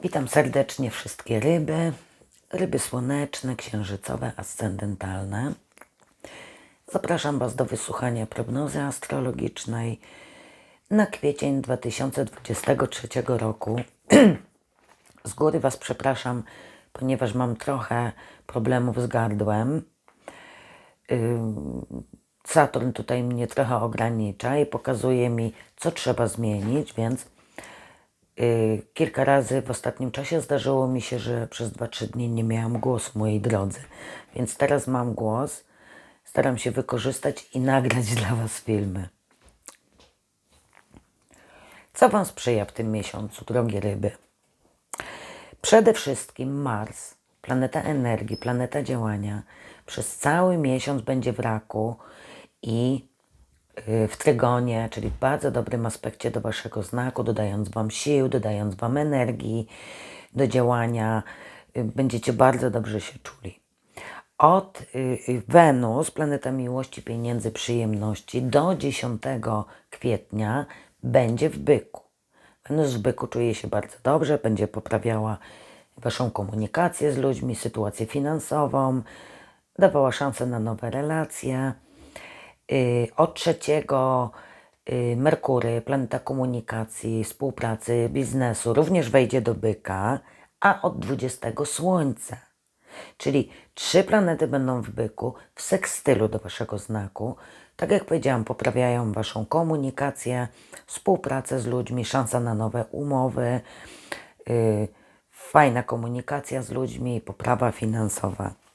Witam serdecznie wszystkie ryby, ryby słoneczne, księżycowe, ascendentalne. Zapraszam Was do wysłuchania prognozy astrologicznej na kwiecień 2023 roku. Z góry Was przepraszam, ponieważ mam trochę problemów z gardłem. Saturn tutaj mnie trochę ogranicza i pokazuje mi, co trzeba zmienić, więc kilka razy w ostatnim czasie zdarzyło mi się, że przez 2-3 dni nie miałam głosu mojej drodze. Więc teraz mam głos, staram się wykorzystać i nagrać dla Was filmy. Co Wam sprzyja w tym miesiącu, drogie ryby? Przede wszystkim Mars, planeta energii, planeta działania, przez cały miesiąc będzie w raku i y, w trygonie, czyli w bardzo dobrym aspekcie do Waszego znaku, dodając Wam sił, dodając Wam energii do działania. Y, Będziecie bardzo dobrze się czuli. Od y, y, Wenus, planeta miłości, pieniędzy, przyjemności, do 10 kwietnia będzie w byku. Wenus w byku czuje się bardzo dobrze, będzie poprawiała Waszą komunikację z ludźmi, sytuację finansową, dawała szansę na nowe relacje. Y, Od trzeciego y, Merkury, planeta komunikacji, współpracy, biznesu, również wejdzie do byka, a od 20 Słońce. Czyli trzy planety będą w byku, w sekstylu do waszego znaku. Tak jak powiedziałam, poprawiają waszą komunikację, współpracę z ludźmi, szansa na nowe umowy, yy, fajna komunikacja z ludźmi, poprawa finansowa.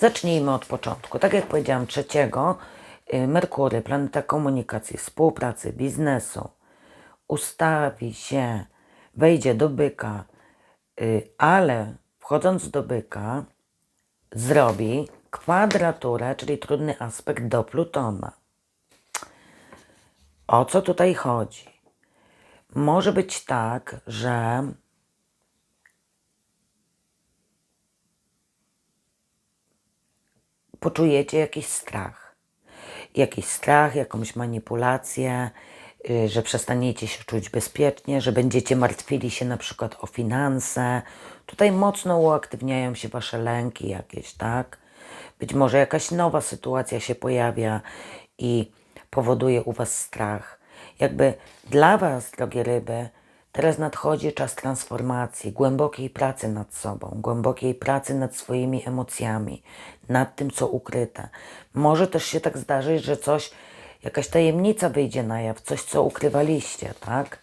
Zacznijmy od początku. Tak jak powiedziałam, trzeciego y, Merkury, planeta komunikacji, współpracy, biznesu, ustawi się, wejdzie do byka, y, ale wchodząc do byka, zrobi kwadraturę, czyli trudny aspekt do Plutona. O co tutaj chodzi? Może być tak, że poczujecie jakiś strach. Jakiś strach, jakąś manipulację, y, że przestaniecie się czuć bezpiecznie, że będziecie martwili się na przykład o finanse. Tutaj mocno uaktywniają się wasze lęki jakieś, tak? Być może jakaś nowa sytuacja się pojawia i powoduje u was strach. Jakby dla was, drogie ryby, teraz nadchodzi czas transformacji, głębokiej pracy nad sobą, głębokiej pracy nad swoimi emocjami, nad tym, co ukryte. Może też się tak zdarzyć, że coś, jakaś tajemnica wyjdzie na jaw, coś, co ukrywaliście, tak?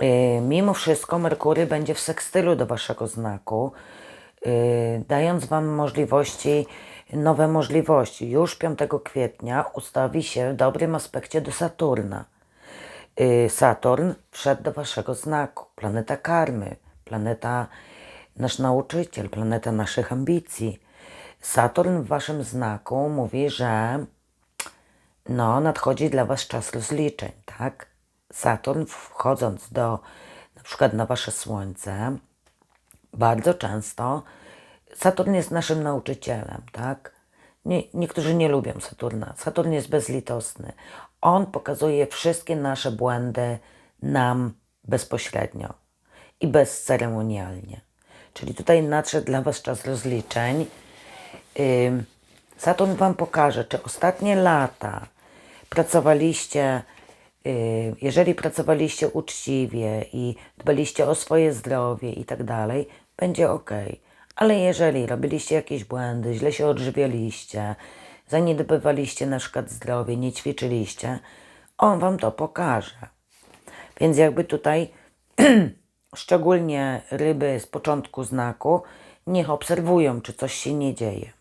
Yy, mimo wszystko Merkury będzie w sekstylu do waszego znaku, yy, dając wam możliwości, nowe możliwości. Już 5 kwietnia ustawi się w dobrym aspekcie do Saturna. Yy, Saturn wszedł do waszego znaku, planeta karmy, planeta nasz nauczyciel, planeta naszych ambicji. Saturn w waszym znaku mówi, że no, nadchodzi dla was czas rozliczeń, tak? Saturn wchodząc do, na przykład na wasze słońce, bardzo często Saturn jest naszym nauczycielem, tak? Nie, niektórzy nie lubią Saturna. Saturn jest bezlitosny. On pokazuje wszystkie nasze błędy nam bezpośrednio i bezceremonialnie. Czyli tutaj nadszedł dla Was czas rozliczeń. Saturn Wam pokaże, czy ostatnie lata pracowaliście, y, jeżeli pracowaliście uczciwie i dbaliście o swoje zdrowie i tak dalej, będzie ok. Ale jeżeli robiliście jakieś błędy, źle się odżywialiście, zaniedbywaliście na przykład zdrowie, nie ćwiczyliście, on Wam to pokaże. Więc jakby tutaj szczególnie ryby z początku znaku niech obserwują, czy coś się nie dzieje.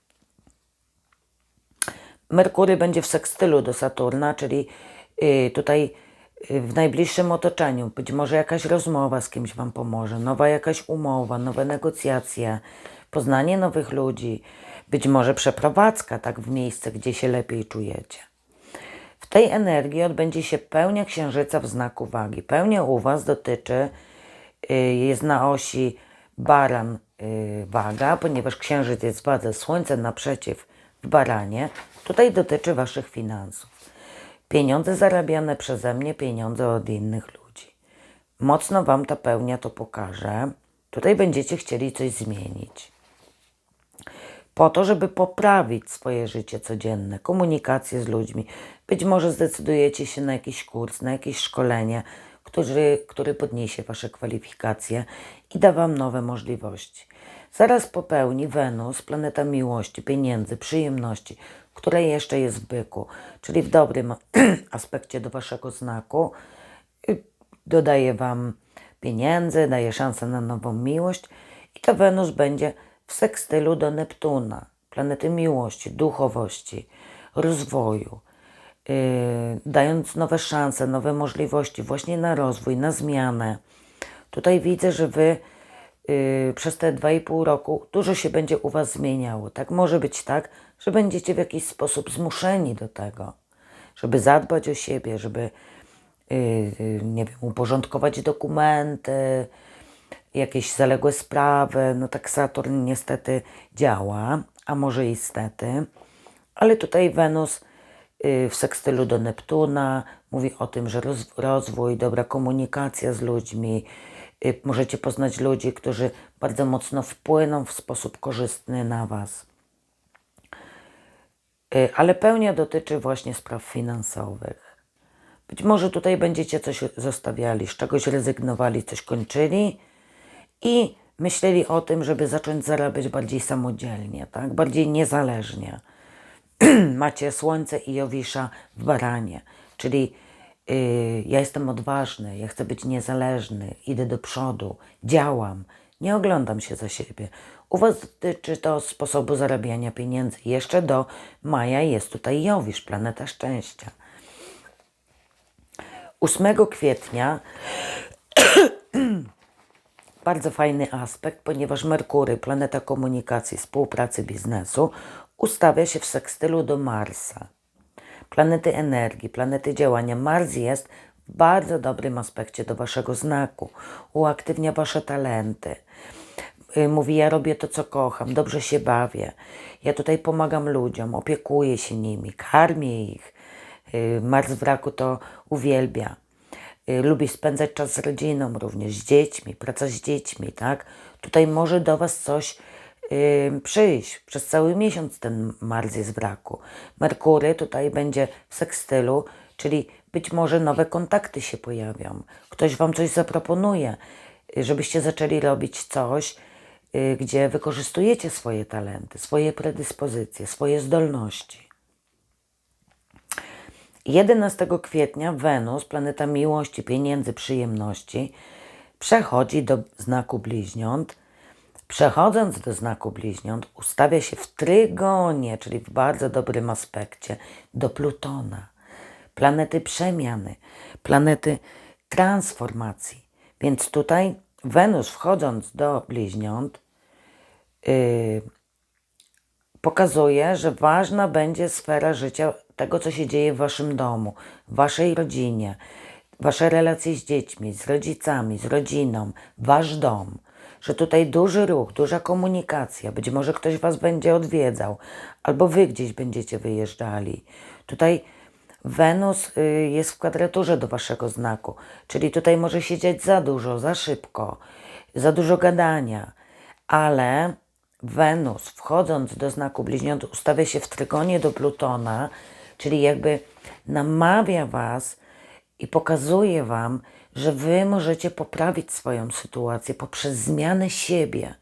Merkury będzie w sekstylu do Saturna, czyli y, tutaj y, w najbliższym otoczeniu. Być może jakaś rozmowa z kimś Wam pomoże, nowa jakaś umowa, nowe negocjacje, poznanie nowych ludzi, być może przeprowadzka tak w miejsce, gdzie się lepiej czujecie. W tej energii odbędzie się pełnia księżyca w znaku wagi. Pełnia u Was dotyczy, y, jest na osi baran y, waga, ponieważ księżyc jest w wadze, słońce naprzeciw w baranie. Tutaj dotyczy Waszych finansów. Pieniądze zarabiane przeze mnie, pieniądze od innych ludzi. Mocno Wam ta pełnia to pokaże. Tutaj będziecie chcieli coś zmienić. Po to, żeby poprawić swoje życie codzienne, komunikację z ludźmi. Być może zdecydujecie się na jakiś kurs, na jakieś szkolenie, który, który podniesie Wasze kwalifikacje i da Wam nowe możliwości. Zaraz po pełni Wenus, planeta miłości, pieniędzy, przyjemności, która jeszcze jest w byku, czyli w dobrym aspekcie do Waszego znaku, dodaje Wam pieniędzy, daje szansę na nową miłość i ta Wenus będzie w sekstylu do Neptuna, planety miłości, duchowości, rozwoju, yy, dając nowe szanse, nowe możliwości właśnie na rozwój, na zmianę. Tutaj widzę, że Wy yy, przez te 2,5 roku dużo się będzie u Was zmieniało. Tak może być tak, że będziecie w jakiś sposób zmuszeni do tego, żeby zadbać o siebie, żeby yy, nie wiem, uporządkować dokumenty, jakieś zaległe sprawy. No tak Saturn niestety działa, a może i stety. Ale tutaj Wenus yy, w sekstylu do Neptuna mówi o tym, że roz, rozwój, dobra komunikacja z ludźmi, yy, możecie poznać ludzi, którzy bardzo mocno wpłyną w sposób korzystny na Was. Yy, ale pełnia dotyczy właśnie spraw finansowych. Być może tutaj będziecie coś zostawiali, z czegoś rezygnowali, coś kończyli i myśleli o tym, żeby zacząć zarabiać bardziej samodzielnie, tak? bardziej niezależnie. Macie Słońce i Jowisza w baranie, czyli yy, ja jestem odważny, ja chcę być niezależny, idę do przodu, działam, nie oglądam się za siebie. U Was dotyczy to sposobu zarabiania pieniędzy. Jeszcze do maja jest tutaj Jowisz, planeta szczęścia. 8 kwietnia bardzo fajny aspekt, ponieważ Merkury, planeta komunikacji, współpracy, biznesu, ustawia się w sekstylu do Marsa. Planety energii, planety działania. Mars jest w bardzo dobrym aspekcie do Waszego znaku. Uaktywnia Wasze talenty. Y, Mówi, ja robię to, co kocham, dobrze się bawię. Ja tutaj pomagam ludziom, opiekuję się nimi, karmię ich. Y, Mars w raku to uwielbia. Y, lubi spędzać czas z rodziną, również z dziećmi, praca z dziećmi, tak? Tutaj może do Was coś yy, przyjść. Przez cały miesiąc ten Mars jest w braku. Merkury tutaj będzie w sekstylu, czyli być może nowe kontakty się pojawią. Ktoś Wam coś zaproponuje, y, żebyście zaczęli robić coś, yy, gdzie wykorzystujecie swoje talenty, swoje predyspozycje, swoje zdolności. 11 kwietnia Wenus, planeta miłości, pieniędzy, przyjemności, przechodzi do znaku bliźniąt. Przechodząc do znaku bliźniąt, ustawia się w trygonie, czyli w bardzo dobrym aspekcie, do Plutona. Planety przemiany, planety transformacji. Więc tutaj Wenus, wchodząc do bliźniąt, yy, pokazuje, że ważna będzie sfera życia tego, co się dzieje w waszym domu, w waszej rodzinie, wasze relacje z dziećmi, z rodzicami, z rodziną, wasz dom. Że tutaj duży ruch, duża komunikacja, być może ktoś was będzie odwiedzał, albo wy gdzieś będziecie wyjeżdżali. Tutaj Wenus y, jest w kwadraturze do waszego znaku, czyli tutaj może się dziać za dużo, za szybko, za dużo gadania, ale Wenus, wchodząc do znaku bliźniąt, ustawia się w trygonie do Plutona, czyli jakby namawia Was i pokazuje Wam, że Wy możecie poprawić swoją sytuację poprzez zmianę siebie,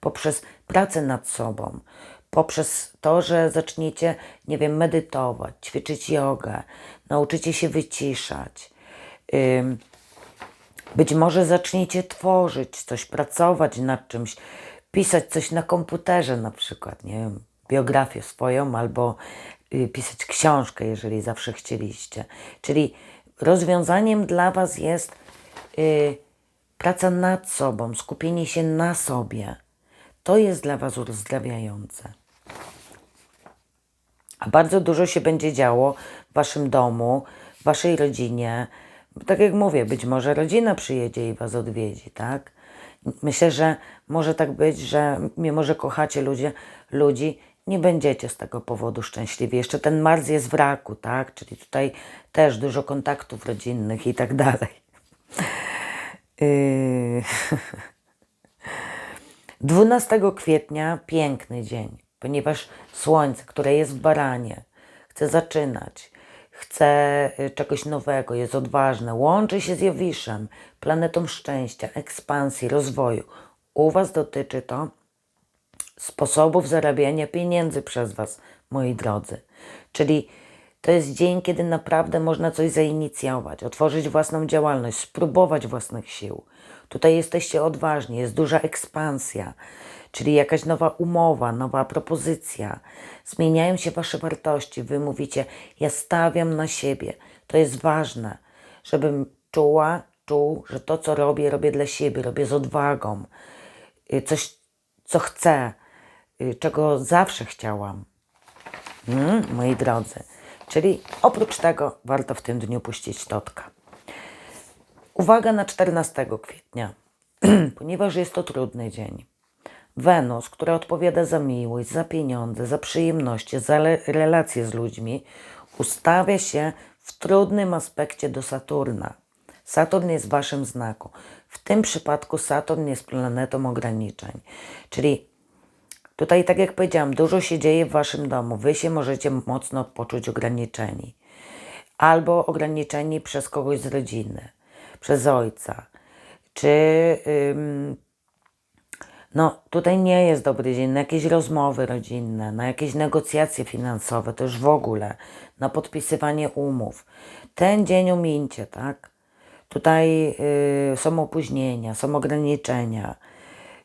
poprzez pracę nad sobą, poprzez to, że zaczniecie, nie wiem, medytować, ćwiczyć jogę, nauczycie się wyciszać. Być może zaczniecie tworzyć coś, pracować nad czymś, pisać coś na komputerze na przykład, nie wiem, biografię swoją albo pisać książkę, jeżeli zawsze chcieliście. Czyli rozwiązaniem dla Was jest y, praca nad sobą, skupienie się na sobie. To jest dla Was uzdrawiające. A bardzo dużo się będzie działo w Waszym domu, w Waszej rodzinie. Tak jak mówię, być może rodzina przyjedzie i Was odwiedzi, tak? Myślę, że może tak być, że mimo, że kochacie ludzie, ludzi, nie będziecie z tego powodu szczęśliwi. Jeszcze ten Mars jest w raku, tak? Czyli tutaj też dużo kontaktów rodzinnych i tak dalej. Yy... 12 kwietnia piękny dzień, ponieważ słońce, które jest w baranie, chce zaczynać, chce y, czegoś nowego, jest odważne, łączy się z Jowiszem, planetą szczęścia, ekspansji, rozwoju. U Was dotyczy to sposobów zarabiania pieniędzy przez Was, moi drodzy. Czyli to jest dzień, kiedy naprawdę można coś zainicjować, otworzyć własną działalność, spróbować własnych sił. Tutaj jesteście odważni, jest duża ekspansja, czyli jakaś nowa umowa, nowa propozycja. Zmieniają się Wasze wartości. Wy mówicie, ja stawiam na siebie. To jest ważne, żebym czuła, czuł, że to, co robię, robię dla siebie, robię z odwagą. Y, Coś, co chcę, czego zawsze chciałam. Mm, moi drodzy. Czyli oprócz tego warto w tym dniu puścić totka. Uwaga na 14 kwietnia, ponieważ jest to trudny dzień. Wenus, która odpowiada za miłość, za pieniądze, za przyjemności, za relacje z ludźmi, ustawia się w trudnym aspekcie do Saturna. Saturn jest w waszym znaku. W tym przypadku Saturn jest planetą ograniczeń. Czyli Tutaj, tak jak powiedziałam, dużo się dzieje w waszym domu. Wy się możecie mocno poczuć ograniczeni. Albo ograniczeni przez kogoś z rodziny, przez ojca. Czy ym, no, tutaj nie jest dobry dzień na jakieś rozmowy rodzinne, na jakieś negocjacje finansowe, już w ogóle, na podpisywanie umów. Ten dzień omińcie, tak? Tutaj y, są opóźnienia, są ograniczenia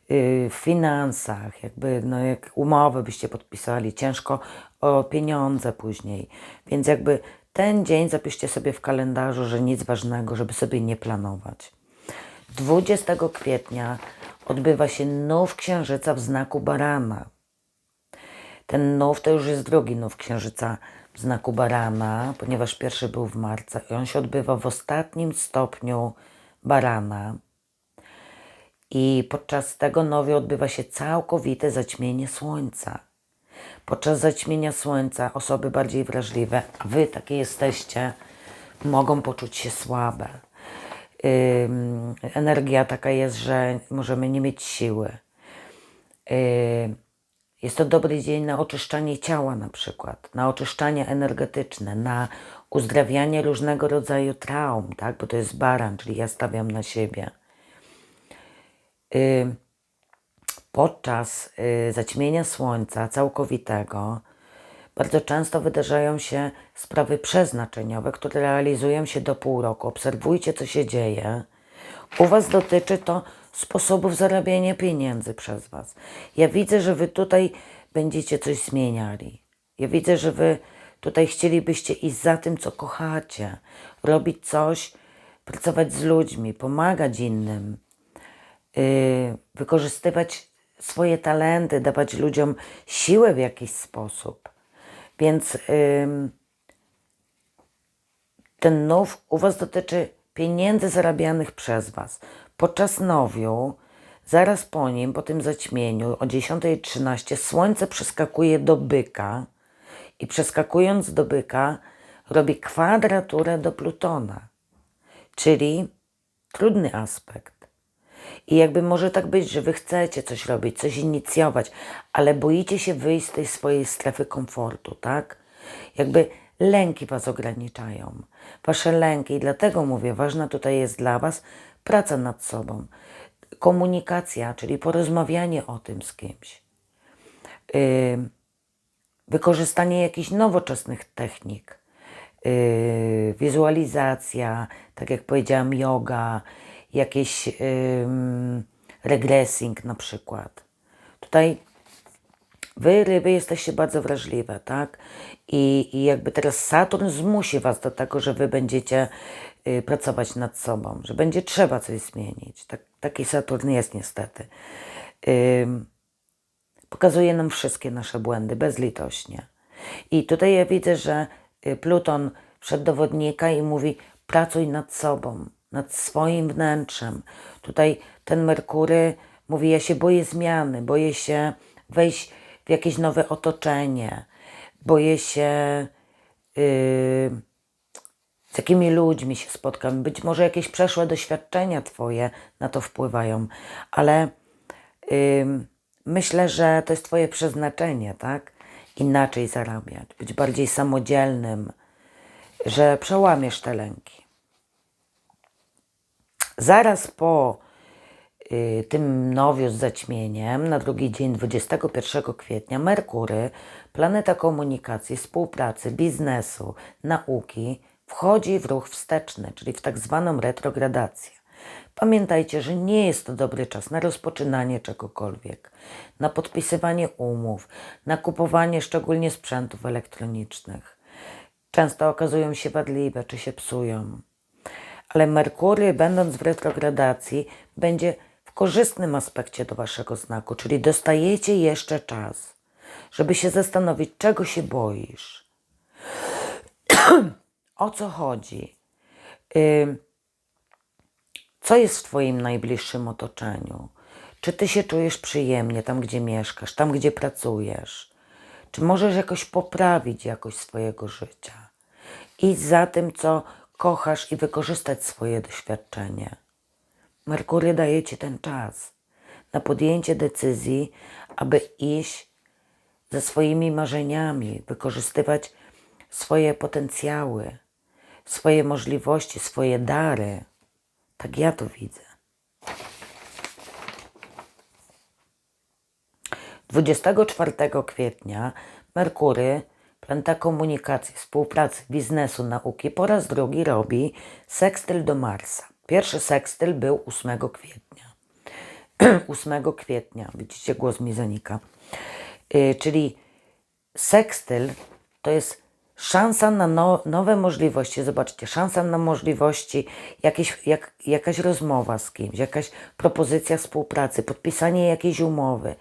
w finansach, jakby no jak umowę byście podpisali, ciężko o pieniądze później. Więc jakby ten dzień zapiszcie sobie w kalendarzu, że nic ważnego, żeby sobie nie planować. 20 kwietnia odbywa się nów księżyca w znaku barana. Ten nów to już jest drugi nów księżyca w znaku barana, ponieważ pierwszy był w marcu i on się odbywa w ostatnim stopniu barana. I podczas tego nowi odbywa się całkowite zaćmienie słońca. Podczas zaćmienia słońca osoby bardziej wrażliwe, a wy takie jesteście, mogą poczuć się słabe. Ym, energia taka jest, że możemy nie mieć siły. Ym, jest to dobry dzień na oczyszczanie ciała na przykład, na oczyszczanie energetyczne, na uzdrawianie różnego rodzaju traum, tak? bo to jest baran, czyli ja stawiam na siebie. Ym, podczas y, zaćmienia słońca całkowitego bardzo często wydarzają się sprawy przeznaczeniowe, które realizują się do pół roku. Obserwujcie, co się dzieje. U Was dotyczy to sposobów zarabiania pieniędzy przez Was. Ja widzę, że Wy tutaj będziecie coś zmieniali. Ja widzę, że Wy tutaj chcielibyście iść za tym, co kochacie, robić coś, pracować z ludźmi, pomagać innym, wykorzystywać swoje talenty, dawać ludziom siłę w jakiś sposób. Więc ten nów u Was dotyczy pieniędzy zarabianych przez Was. Podczas nowiu, zaraz po nim, po tym zaćmieniu o 10.13 słońce przeskakuje do byka i przeskakując do byka robi kwadraturę do Plutona, czyli trudny aspekt. I jakby może tak być, że wy chcecie coś robić, coś inicjować, ale boicie się wyjść z tej swojej strefy komfortu, tak? Jakby lęki was ograniczają. Wasze lęki, i dlatego mówię, ważna tutaj jest dla was praca nad sobą, komunikacja, czyli porozmawianie o tym z kimś. Yy, wykorzystanie jakichś nowoczesnych technik, yy, wizualizacja, tak jak powiedziałam, yoga, jakieś ym, regressing na przykład. Tutaj wy, ryby, jesteście bardzo wrażliwe, tak? I, I jakby teraz Saturn zmusi was do tego, że wy będziecie y, pracować nad sobą, że będzie trzeba coś zmienić. Tak, taki Saturn jest niestety. Ym, pokazuje nam wszystkie nasze błędy bezlitośnie. I tutaj ja widzę, że y, Pluton wszedł do wodnika i mówi: pracuj nad sobą, nad swoim wnętrzem. Tutaj ten Merkury mówi: Ja się boję zmiany, boję się wejść w jakieś nowe otoczenie, boję się yy, z jakimi ludźmi się spotkam. Być może jakieś przeszłe doświadczenia Twoje na to wpływają, ale ym, myślę, że to jest Twoje przeznaczenie, tak? Inaczej zarabiać, być bardziej samodzielnym, że przełamiesz te lęki. Zaraz po y, tym nowiu z zaćmieniem, na drugi dzień 21 kwietnia, Merkury, planeta komunikacji, współpracy, biznesu, nauki, wchodzi w ruch wsteczny, czyli w tak zwaną retrogradację. Pamiętajcie, że nie jest to dobry czas na rozpoczynanie czegokolwiek, na podpisywanie umów, na kupowanie szczególnie sprzętów elektronicznych. Często okazują się wadliwe czy się psują. Ale Merkury, będąc w retrogradacji, będzie w korzystnym aspekcie do waszego znaku, czyli dostajecie jeszcze czas, żeby się zastanowić, czego się boisz, o co chodzi, co jest w Twoim najbliższym otoczeniu. Czy Ty się czujesz przyjemnie tam, gdzie mieszkasz, tam, gdzie pracujesz? Czy możesz jakoś poprawić jakość swojego życia? Idź za tym, co kochasz i wykorzystać swoje doświadczenie. Merkury daje Ci ten czas na podjęcie decyzji, aby iść ze swoimi marzeniami, wykorzystywać swoje potencjały, swoje możliwości, swoje dary. Tak ja to widzę. 24 kwietnia Merkury, planeta komunikacji, współpracy, biznesu, nauki po raz drugi robi sekstyl do Marsa. Pierwszy sekstyl był 8 kwietnia. 8 kwietnia, widzicie, głos mi zanika. Yy, czyli sekstyl to jest szansa na no, nowe możliwości. Zobaczcie, szansa na możliwości, jakieś, jak, jakaś rozmowa z kimś, jakaś propozycja współpracy, podpisanie jakiejś umowy,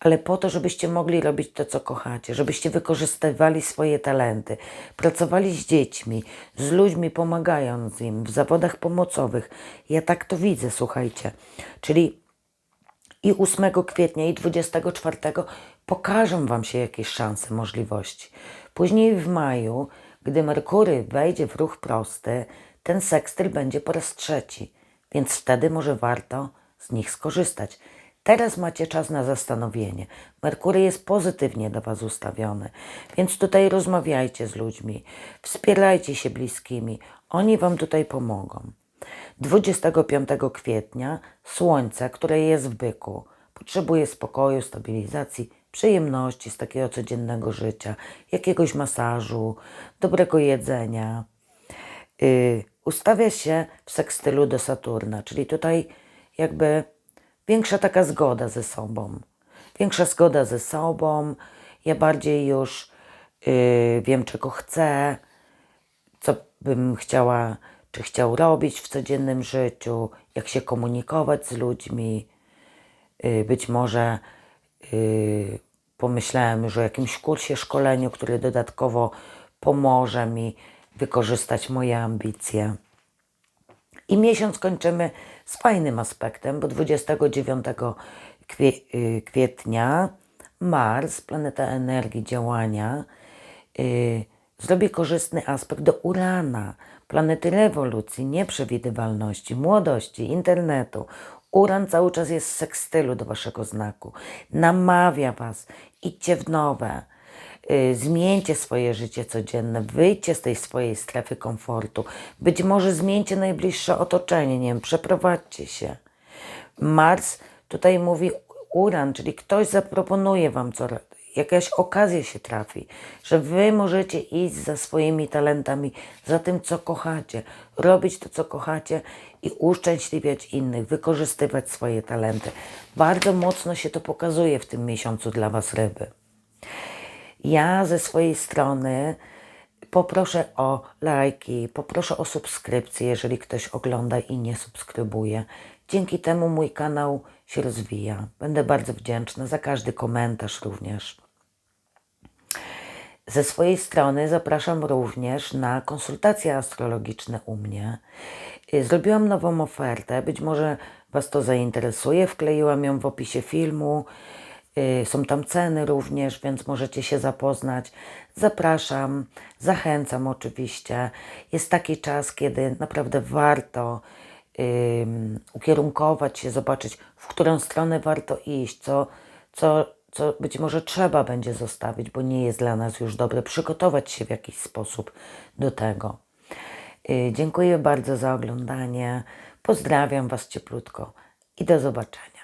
ale po to, żebyście mogli robić to, co kochacie, żebyście wykorzystywali swoje talenty, pracowali z dziećmi, z ludźmi, pomagając im w zawodach pomocowych. Ja tak to widzę, słuchajcie. Czyli i 8 kwietnia, i 24 pokażą Wam się jakieś szanse, możliwości. Później w maju, gdy Merkury wejdzie w ruch prosty, ten sekstyl będzie po raz trzeci, więc wtedy może warto z nich skorzystać. Teraz macie czas na zastanowienie. Merkury jest pozytywnie do Was ustawiony, więc tutaj rozmawiajcie z ludźmi, wspierajcie się bliskimi, oni Wam tutaj pomogą. 25 kwietnia Słońce, które jest w byku, potrzebuje spokoju, stabilizacji, przyjemności z takiego codziennego życia, jakiegoś masażu, dobrego jedzenia. Yy, ustawia się w sekstylu do Saturna, czyli tutaj jakby większa taka zgoda ze sobą. Większa zgoda ze sobą. Ja bardziej już yy, wiem, czego chcę, co bym chciała, czy chciał robić w codziennym życiu, jak się komunikować z ludźmi. Yy, być może yy, pomyślałem już o jakimś kursie, szkoleniu, który dodatkowo pomoże mi wykorzystać moje ambicje. I miesiąc kończymy z fajnym aspektem, bo 29 kwie, y, kwietnia Mars, planeta energii, działania, yy, zrobi korzystny aspekt do Urana, planety rewolucji, nieprzewidywalności, młodości, internetu. Uran cały czas jest w sekstylu do waszego znaku. Namawia was, idźcie w nowe. Yy, zmieńcie swoje życie codzienne, wyjdźcie z tej swojej strefy komfortu. Być może zmieńcie najbliższe otoczenie, nie wiem, przeprowadźcie się. Mars tutaj mówi Uran, czyli ktoś zaproponuje wam co, jakaś okazja się trafi, że wy możecie iść za swoimi talentami, za tym, co kochacie, robić to, co kochacie i uszczęśliwiać innych, wykorzystywać swoje talenty. Bardzo mocno się to pokazuje w tym miesiącu dla Was, ryby. Ja ze swojej strony poproszę o lajki, poproszę o subskrypcję, jeżeli ktoś ogląda i nie subskrybuje. Dzięki temu mój kanał się rozwija. Będę bardzo wdzięczna za każdy komentarz również. Ze swojej strony zapraszam również na konsultacje astrologiczne u mnie. Y, Zrobiłam nową ofertę, być może Was to zainteresuje. Wkleiłam ją w opisie filmu. Y, Są tam ceny również, więc możecie się zapoznać. Zapraszam, zachęcam oczywiście. Jest taki czas, kiedy naprawdę warto ukierunkować się, zobaczyć, w którą stronę warto iść, co, co, co być może trzeba będzie zostawić, bo nie jest dla nas już dobre, przygotować się w jakiś sposób do tego. Y, Dziękuję bardzo za oglądanie. Pozdrawiam Was cieplutko i do zobaczenia.